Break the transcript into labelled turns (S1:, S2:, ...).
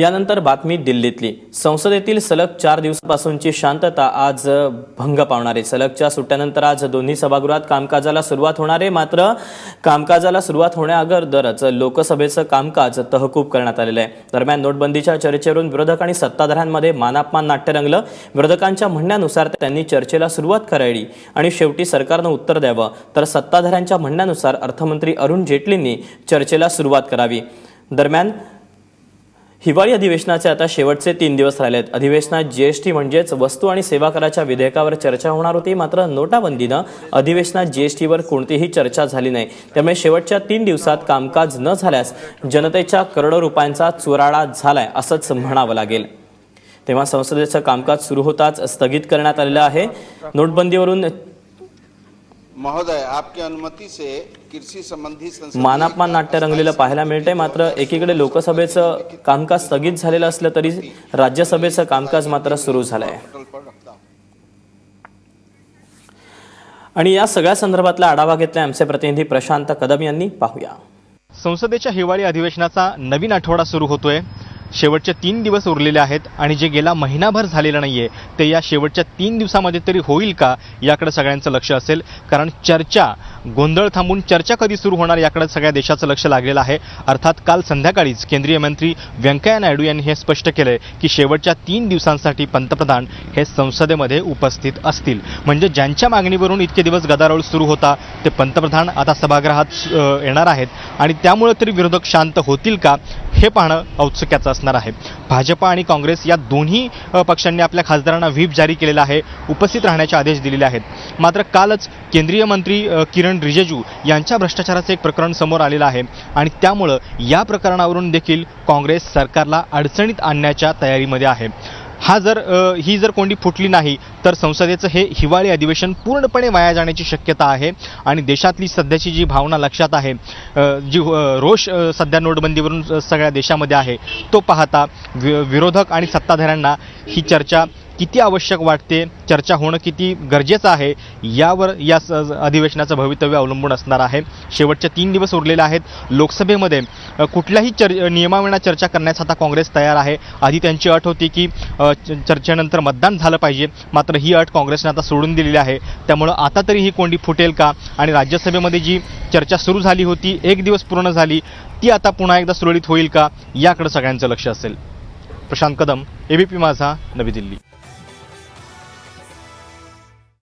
S1: यानंतर बातमी दिल्लीतली. संसदेतील सलग चार दिवसापासूनची शांतता आज भंग पावणारे सलगच्या सुट्ट्यानंतर आज दोन्ही सभागृहात कामकाजाला सुरुवात होणार आहे. मात्र कामकाजाला सुरुवात होण्याअगोदरच लोकसभेचं कामकाज तहकूब करण्यात आलेलं आहे. दरम्यान नोटबंदीच्या चर्चेवरून विरोधक आणि सत्ताधाऱ्यांमध्ये मानापमान नाट्य रंगलं. विरोधकांच्या म्हणण्यानुसार त्यांनी चर्चेला सुरुवात करावी आणि शेवटी सरकारनं उत्तर द्यावं. तर सत्ताधाऱ्यांच्या म्हणण्यानुसार अर्थमंत्री अरुण जेटलींनी चर्चेला सुरुवात करावी. दरम्यान हिवाळी अधिवेशनाचे आता शेवटचे तीन दिवस राहिलेत. अधिवेशनात जीएसटी म्हणजेच वस्तू आणि सेवा कराच्या विधेयकावर चर्चा होणार होती मात्र नोटाबंदीनं अधिवेशनात जीएसटीवर कोणतीही चर्चा झाली नाही. त्यामुळे शेवटच्या तीन दिवसात कामकाज न झाल्यास जनतेच्या करोडो रुपयांचा चुराडा झालाय असंच म्हणावं लागेल. तेव्हा संसदेचं कामकाज सुरू होताच स्थगित करण्यात आलेलं आहे. नोटबंदीवरून
S2: महोदय आपकी अनुमति से कृषी संबंधी
S1: मानापमान नाट्य रंगलेलं पाहायला मिळतंय मात्र एकीकडे लोकसभेचं कामकाज स्थगित झालेलं असलं तरी राज्यसभेचं कामकाज मात्र सुरू झालंय.
S2: हूं
S1: आणि या सगळ्या संदर्भातला आढावा घेतलाय आमचे प्रतिनिधी प्रशांत कदम यांनी. पाहूया.
S3: संसदेच्या हिवाळी अधिवेशनाचा नवीन आठवडा सुरू होतोय. शेवटचे तीन दिवस उरलेले आहेत आणि जे गेला महिनाभर झालेलं नाहीये ते या शेवटच्या तीन दिवसामध्ये तरी होईल का याकडे सगळ्यांचं लक्ष असेल. कारण चर्चा गोंधळ थांबून चर्चा कधी सुरू होणार याकडे सगळ्या देशाचं लक्ष लागलेलं आहे. अर्थात काल संध्याकाळीच केंद्रीय मंत्री व्यंकय्या नायडू यांनी हे स्पष्ट केलंय की शेवटच्या तीन दिवसांसाठी पंतप्रधान हे संसदेमध्ये उपस्थित असतील. म्हणजे ज्यांच्या मागणीवरून इतके दिवस गदारोळ सुरू होता ते पंतप्रधान आता सभागृहात येणार आहेत. आणि त्यामुळे तरी विरोधक शांत होतील का हे पाहणं औत्सुक्याचं असणार आहे. भाजपा आणि काँग्रेस या दोन्ही पक्षांनी आपल्या खासदारांना व्हीप जारी केलेला आहे उपस्थित राहण्याचे आदेश दिलेले आहेत. मात्र कालच केंद्रीय मंत्री किरण रिजिजू यांच्या भ्रष्टाचाराचं एक प्रकरण समोर आलेलं आहे आणि त्यामुळं या प्रकरणावरून देखील काँग्रेस सरकारला अडचणीत आणण्याच्या तयारीमध्ये आहे. हा जर ही जर कोंडी फुटली नाही तर संसदेचं हे हिवाळी अधिवेशन पूर्णपणे वाया जाण्याची शक्यता आहे. आणि देशातली सध्याची जी भावना लक्षात आहे जी रोष सध्या नोटबंदीवरून स- सगळ्या देशामध्ये आहे तो पाहता वि विरोधक आणि सत्ताधाऱ्यांना ही चर्चा किती आवश्यक वाटते चर्चा होणं किती गरजेचं आहे यावर या स अधिवेशनाचं भवितव्य अवलंबून असणार आहे. शेवटचे तीन दिवस उरलेले आहेत. लोकसभेमध्ये कुठल्याही चर नियमाविना चर्चा करण्यास आता काँग्रेस तयार आहे. आधी त्यांची अट होती की चर्चेनंतर मतदान झालं पाहिजे. मात्र ही अट काँग्रेसने आता सोडून दिलेली आहे. त्यामुळं आता तरी ही कोंडी फुटेल का? आणि राज्यसभेमध्ये जी चर्चा सुरू झाली होती एक दिवस पूर्ण झाली ती आता पुन्हा एकदा सुरळीत होईल का? याकडे सगळ्यांचं लक्ष असेल. प्रशांत कदम एबीपी माझा नवी दिल्ली.